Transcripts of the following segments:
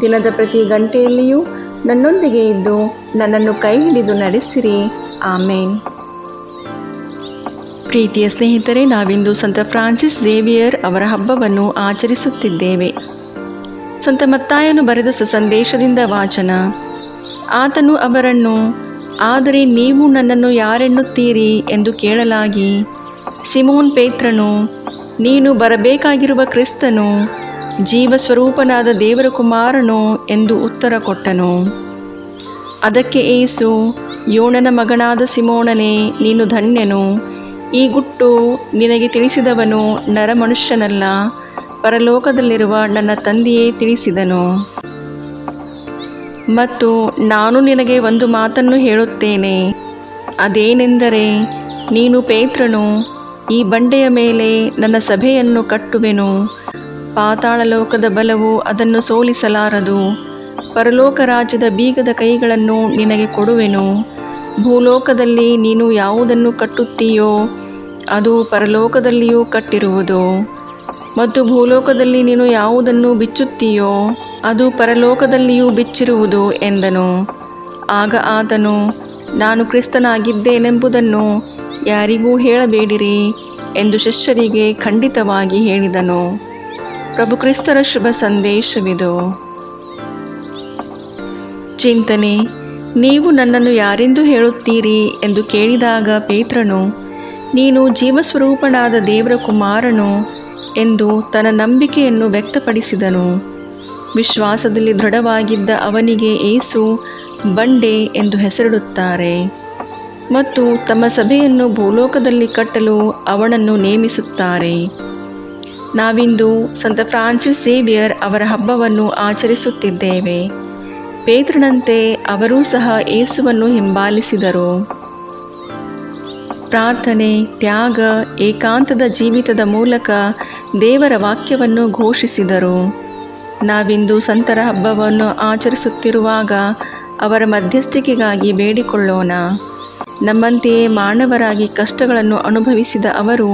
ದಿನದ ಪ್ರತಿ ಗಂಟೆಯಲ್ಲಿಯೂ ನನ್ನೊಂದಿಗೆ ಇದ್ದು ನನ್ನನ್ನು ಕೈ ಹಿಡಿದು ನಡೆಸಿರಿ. ಆಮೇನ್. ಪ್ರೀತಿಯ ಸ್ನೇಹಿತರೆ, ನಾವಿಂದು ಸಂತ ಫ್ರಾನ್ಸಿಸ್ ಝೇವಿಯರ್ ಅವರ ಹಬ್ಬವನ್ನು ಆಚರಿಸುತ್ತಿದ್ದೇವೆ. ಸಂತ ಮತ್ತಾಯನು ಬರೆದ ಸುಸಂದೇಶದಿಂದ ವಾಚನ. ಆತನು ಅವರನ್ನು, ಆದರೆ ನೀವು ನನ್ನನ್ನು ಯಾರೆನ್ನುತ್ತೀರಿ? ಎಂದು ಕೇಳಲಾಗಿ, ಸಿಮೋನ್ ಪೇತ್ರನು, ನೀನು ಬರಬೇಕಾಗಿರುವ ಕ್ರಿಸ್ತನು ಜೀವಸ್ವರೂಪನಾದ ದೇವರ ಕುಮಾರನು ಎಂದು ಉತ್ತರ ಕೊಟ್ಟನು. ಅದಕ್ಕೆ ಏಸು ಯೋಣನ ಮಗನಾದ ಸಿಮೋಣನೇ ನೀನು ಧನ್ಯನು. ಈ ಗುಟ್ಟು ನಿನಗೆ ತಿಳಿಸಿದವನು ನರಮನುಷ್ಯನಲ್ಲ, ಪರಲೋಕದಲ್ಲಿರುವ ನನ್ನ ತಂದೆಯೇ ತಿಳಿಸಿದನು. ಮತ್ತು ನಾನು ನಿನಗೆ ಒಂದು ಮಾತನ್ನು ಹೇಳುತ್ತೇನೆ. ಅದೇನೆಂದರೆ, ನೀನು ಪೇತ್ರನು, ಈ ಬಂಡೆಯ ಮೇಲೆ ನನ್ನ ಸಭೆಯನ್ನು ಕಟ್ಟುವೆನು. ಪಾತಾಳ ಲೋಕದ ಬಲವು ಅದನ್ನು ಸೋಲಿಸಲಾರದು. ಪರಲೋಕ ರಾಜ್ಯದ ಬೀಗದ ಕೈಗಳನ್ನು ನಿನಗೆ ಕೊಡುವೆನು. ಭೂಲೋಕದಲ್ಲಿ ನೀನು ಯಾವುದನ್ನು ಕಟ್ಟುತ್ತೀಯೋ, ಅದು ಪರಲೋಕದಲ್ಲಿಯೂ ಕಟ್ಟಿರುವುದು. ಮತ್ತು ಭೂಲೋಕದಲ್ಲಿ ನೀನು ಯಾವುದನ್ನು ಬಿಚ್ಚುತ್ತೀಯೋ, ಅದು ಪರಲೋಕದಲ್ಲಿಯೂ ಬಿಚ್ಚಿರುವುದು ಎಂದನು. ಆಗ ಆತನು, ನಾನು ಕ್ರಿಸ್ತನಾಗಿದ್ದೇನೆಂಬುದನ್ನು ಯಾರಿಗೂ ಹೇಳಬೇಡಿರಿ ಎಂದು ಶಿಷ್ಯರಿಗೆ ಖಂಡಿತವಾಗಿ ಹೇಳಿದನು. ಪ್ರಭು ಕ್ರಿಸ್ತರ ಶುಭ ಸಂದೇಶವಿದು. ಚಿಂತನೆ, ನೀವು ನನ್ನನ್ನು ಯಾರೆಂದು ಹೇಳುತ್ತೀರಿ ಎಂದು ಕೇಳಿದಾಗ ಪೇತ್ರನು, ನೀನು ಜೀವಸ್ವರೂಪನಾದ ದೇವರ ಕುಮಾರನು ಎಂದು ತನ್ನ ನಂಬಿಕೆಯನ್ನು ವ್ಯಕ್ತಪಡಿಸಿದನು. ವಿಶ್ವಾಸದಲ್ಲಿ ದೃಢವಾಗಿದ್ದ ಅವನಿಗೆ ಏಸು ಬಂಡೆ ಎಂದು ಹೆಸರಿಡುತ್ತಾರೆ. ಮತ್ತು ತಮ್ಮ ಸಭೆಯನ್ನು ಭೂಲೋಕದಲ್ಲಿ ಕಟ್ಟಲು ಅವನನ್ನು ನೇಮಿಸುತ್ತಾರೆ. ನಾವಿಂದು ಸಂತ ಫ್ರಾನ್ಸಿಸ್ ಸೇವಿಯರ್ ಅವರ ಹಬ್ಬವನ್ನು ಆಚರಿಸುತ್ತಿದ್ದೇವೆ. ಪೇತ್ರನಂತೆ ಅವರೂ ಸಹ ಏಸುವನ್ನು ಹಿಂಬಾಲಿಸಿದರು. ಪ್ರಾರ್ಥನೆ, ತ್ಯಾಗ, ಏಕಾಂತದ ಜೀವಿತದ ಮೂಲಕ ದೇವರ ವಾಕ್ಯವನ್ನು ಘೋಷಿಸಿದರು. ನಾವಿಂದು ಸಂತರ ಹಬ್ಬವನ್ನು ಆಚರಿಸುತ್ತಿರುವಾಗ ಅವರ ಮಧ್ಯಸ್ಥಿಕೆಗಾಗಿ ಬೇಡಿಕೊಳ್ಳೋಣ. ನಮ್ಮಂತೆಯೇ ಮಾನವರಾಗಿ ಕಷ್ಟಗಳನ್ನು ಅನುಭವಿಸಿದ ಅವರು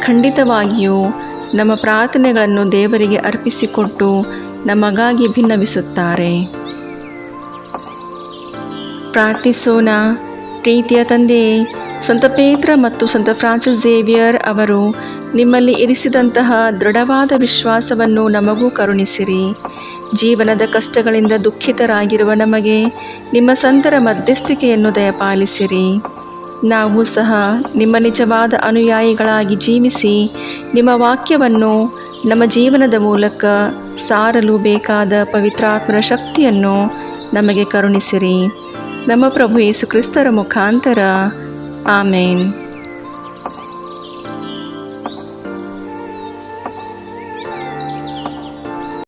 ಖಂಡಿತವಾಗಿಯೂ ನಮ್ಮ ಪ್ರಾರ್ಥನೆಗಳನ್ನು ದೇವರಿಗೆ ಅರ್ಪಿಸಿಕೊಟ್ಟು ನಮಗಾಗಿ ಭಿನ್ನವಿಸುತ್ತಾರೆ ಪ್ರಾರ್ಥಿಸೋಣ. ಪ್ರೀತಿಯ ತಂದೆಯೇ, ಸಂತ ಪೇತ್ರ ಮತ್ತು ಸಂತ ಫ್ರಾನ್ಸಿಸ್ ಝೇವಿಯರ್ ಅವರು ನಿಮ್ಮಲ್ಲಿ ಇರಿಸಿದಂತಹ ದೃಢವಾದ ವಿಶ್ವಾಸವನ್ನು ನಮಗೂ ಕರುಣಿಸಿರಿ. ಜೀವನದ ಕಷ್ಟಗಳಿಂದ ದುಃಖಿತರಾಗಿರುವ ನಮಗೆ ನಿಮ್ಮ ಸಂತರ ಮಧ್ಯಸ್ಥಿಕೆಯನ್ನು ದಯಪಾಲಿಸಿರಿ. ನಾವು ಸಹ ನಿಮ್ಮ ನಿಜವಾದ ಅನುಯಾಯಿಗಳಾಗಿ ಜೀವಿಸಿ ನಿಮ್ಮ ವಾಕ್ಯವನ್ನು ನಮ್ಮ ಜೀವನದ ಮೂಲಕ ಸಾರಲು ಬೇಕಾದ ಪವಿತ್ರಾತ್ಮರ ಶಕ್ತಿಯನ್ನು ನಮಗೆ ಕರುಣಿಸಿರಿ. ನಮ್ಮ ಪ್ರಭು ಯೇಸು ಕ್ರಿಸ್ತರ ಮುಖಾಂತರ. ಆಮೇನ್.